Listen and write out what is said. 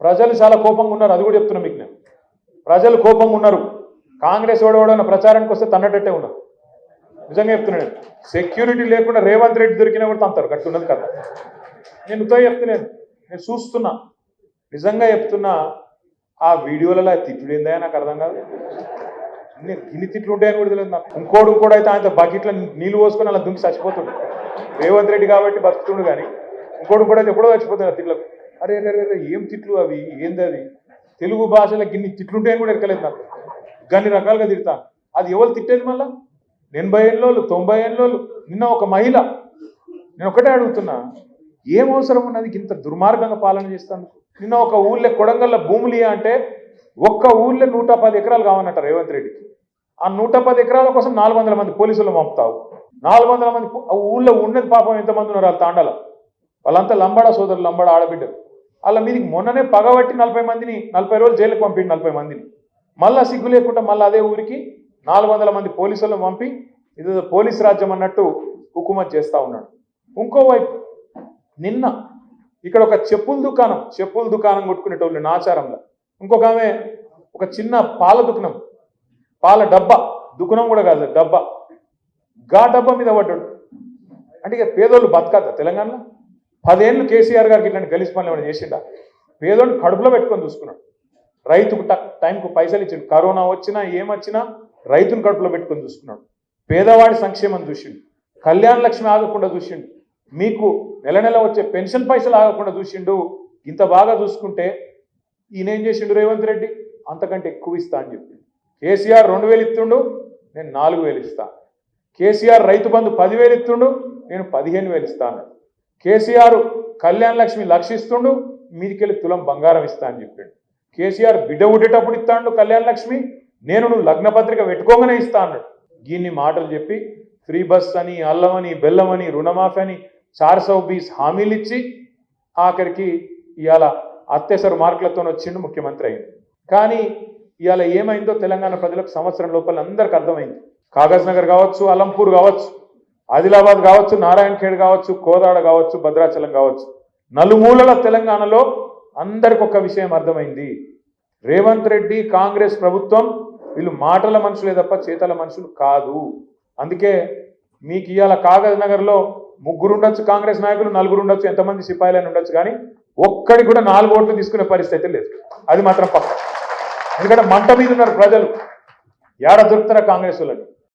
ప్రజలు చాలా కోపంగా ఉన్నారు అది కూడా చెప్తున్నా మీకు నేను. ప్రజలు కోపంగా ఉన్నారు. కాంగ్రెస్ ఓడవడన్న ప్రచారానికి వస్తే తన్నట్టట్టే ఉన్నారు. నిజంగా చెప్తున్నాను సెక్యూరిటీ లేకుండా రేవంత్ రెడ్డి దొరికినా కూడా తంతారు కట్టున్నది కదా. నేను ఉదయం చెప్తున్నాను నేను. చూస్తున్నా. నిజంగా చెప్తున్నా ఆ వీడియోలలో తిట్టుడు ఏందా నాకు అర్థం కాదు. నేను గిన్ని తిట్లు ఉంటాయని కూడా తెలియదు నాకు. ఇంకోడు కూడా అయితే ఆయన బకెట్లో నీళ్ళు పోసుకొని అలా దుంకి చచ్చిపోతుండు. రేవంత్ రెడ్డి కాబట్టి బతుకుతుండు కానీ ఇంకోటి కూడా అయితే ఎప్పుడో చచ్చిపోతుంది ఆ తిట్లకు. అరే అరే అరే, ఏం తిట్లు అవి? ఏంది అది? తెలుగు భాషలో గిన్ని తిట్లుంటాయని కూడా ఎక్కలేదు నాకు. గన్ని రకాలుగా తిడతాను అది ఎవరు తిట్టేది మళ్ళా? ఎనభై ఏళ్ళోళ్ళు తొంభై ఏళ్ళోళ్ళు. నిన్న ఒక మహిళ. నేను ఒకటే అడుగుతున్నా. ఏం అవసరం ఉన్నది ఇంత దుర్మార్గంగా పాలన చేస్తాను? నిన్న ఒక ఊళ్ళో కొడంగల్ల భూములు అంటే ఒక్క ఊళ్ళో నూట పది ఎకరాలు కావాలంట రేవంత్ రెడ్డికి. ఆ నూట పది ఎకరాల కోసం నాలుగు వందల మంది పోలీసులు పంపుతావు. నాలుగు వందల మంది ఆ ఊళ్ళో ఉన్నది పాపం ఎంతమంది ఉన్నారు వాళ్ళ తాండాల? వాళ్ళంతా లంబడ సోదరులు లంబడ ఆడబిడ్డలు. వాళ్ళ మీదకి మొన్ననే పగబట్టి నలభై మందిని నలభై రోజులు జైలుకి పంపిండు నలభై మందిని. మళ్ళా సిగ్గు లేకుండా మళ్ళీ అదే ఊరికి నాలుగు వందల మంది పోలీసులను పంపి ఇది పోలీస్ రాజ్యం అన్నట్టు హుకుమత్ చేస్తా ఉన్నాడు. ఇంకోవైపు నిన్న ఇక్కడ ఒక చెప్పుల దుకాణం చెప్పుల దుకాణం కొట్టుకునేటోళ్ళు నాచారంలో ఇంకొక ఆమె ఒక చిన్న పాల దుకాణం పాల డబ్బా దుకాణం కూడా కాదు డబ్బా. గా డబ్బా మీద పడ్డాడు. అంటే ఇక పేదోళ్ళు బతకద్దా తెలంగాణలో? పదేళ్ళు కేసీఆర్ గారికి ఇట్లాంటి గలీజ్ పనులు ఏమైనా చేసిండా? పేదోళ్ళు కడుపులో పెట్టుకొని చూసుకున్నాడు. రైతుకు ట- టైంకు పైసలు ఇచ్చిండు. కరోనా వచ్చినా ఏమొచ్చినా రైతును కడుపులో పెట్టుకొని చూసుకున్నాడు. పేదవాడి సంక్షేమం చూసిండు. కళ్యాణ లక్ష్మి ఆగకుండా చూసిండు. మీకు నెల నెల వచ్చే పెన్షన్ పైసలు ఆగకుండా చూసిండు. ఇంత బాగా చూసుకుంటే ఈయన ఏం చేసిండు రేవంత్ రెడ్డి? అంతకంటే ఎక్కువ ఇస్తా అని చెప్పి కేసీఆర్ రెండు వేలు ఇస్తుండు నేను నాలుగు వేలు ఇస్తా. కేసీఆర్ రైతు బంధు పదివేలు ఇస్తుండు నేను పదిహేను వేలు ఇస్తాను కేసీఆర్ కళ్యాణ్ లక్ష్మి లక్షిస్తుండు మీదికెళ్ళి తులం బంగారం ఇస్తా అని చెప్పాడు. కేసీఆర్ బిడ్డ ఉడేటప్పుడు ఇస్తాడు కళ్యాణ్ లక్ష్మి నేను నువ్వు లగ్న పత్రిక పెట్టుకోగానే ఇస్తా అన్నాడు. దీన్ని మాటలు చెప్పి ఫ్రీ బస్ అని అల్లం అని బెల్లం అని రుణమాఫీ అని చార్ సౌ బీస్ హామీలు ఇచ్చి ఆఖరికి ఇవాళ అత్యవసర మార్కులతో వచ్చిండు ముఖ్యమంత్రి అయింది కానీ ఇవాళ ఏమైందో తెలంగాణ ప్రజలకు సంవత్సరం లోపల అందరికి అర్థమైంది. కాగజ్ నగర్ కావచ్చు అలంపూర్ కావచ్చు ఆదిలాబాద్ కావచ్చు నారాయణఖేడ్ కావచ్చు కోదాడ కావచ్చు భద్రాచలం కావచ్చు. నలుమూలల తెలంగాణలో అందరికి ఒక విషయం అర్థమైంది. రేవంత్ రెడ్డి కాంగ్రెస్ ప్రభుత్వం వీళ్ళు మాటల మనుషులే తప్ప చేతల మనుషులు కాదు. అందుకే మీకు ఇవాళ కాగజ్ నగర్లో ముగ్గురు ఉండొచ్చు కాంగ్రెస్ నాయకులు నలుగురు ఉండొచ్చు ఎంతమంది సిపాయిలని ఉండొచ్చు కానీ ఒక్కడికి కూడా నాలుగు ఓట్లు తీసుకునే పరిస్థితి లేదు. అది మాత్రం పక్క. ఎందుకంటే మంట మీద ఉన్నారు ప్రజలు. ఏడ దొరుకుతారా కాంగ్రెస్ వాళ్ళని?